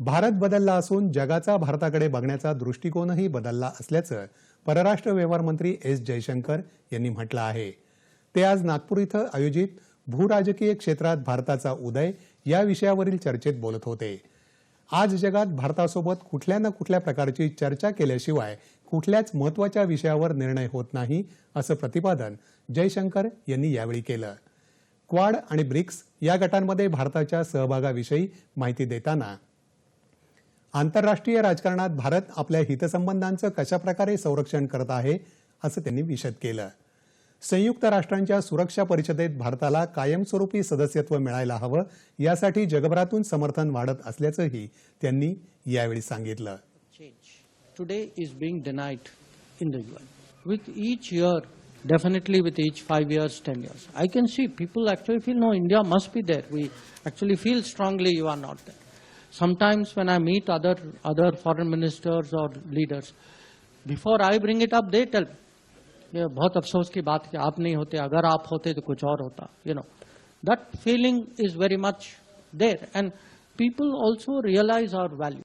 भारत बदलला असून जगाचा भारताकडे बघण्याचा दृष्टिकोनही बदलला असल्याचं परराष्ट्र व्यवहार मंत्री एस जयशंकर यांनी म्हटलं आहे. ते आज नागपूर इथं आयोजित भूराजकीय क्षेत्रात भारताचा उदय या विषयावरील चर्चेत बोलत होते. आज जगात भारतासोबत कुठल्या ना कुठल्या प्रकारची चर्चा केल्याशिवाय कुठल्याच महत्त्वाच्या विषयावर निर्णय होत नाही असं प्रतिपादन जयशंकर यांनी यावेळी केलं. क्वाड आणि ब्रिक्स या गटांमध्ये भारताच्या सहभागाविषयी माहिती देताना आंतरराष्ट्रीय राजकारणात भारत आपल्या हितसंबंधांचं कशाप्रकारे संरक्षण करत आहे असं त्यांनी विषद केलं. संयुक्त राष्ट्रांच्या सुरक्षा परिषदेत भारताला कायमस्वरूपी सदस्यत्व मिळायला हवं यासाठी जगभरातून समर्थन वाढत असल्याचंही त्यांनी यावेळी सांगितलं. Today is being denied in done with each year definitely with each five years ten years I can see people actually feel no India must be there we actually feel strongly you are not there Sometimes when I meet other other foreign ministers or leaders, before I bring it up, they tell me, ये बहुत अफसोस की बात है कि आप नहीं होते अगर आप होते तो कुछ और होता you know that feeling is very much there and people also realize our value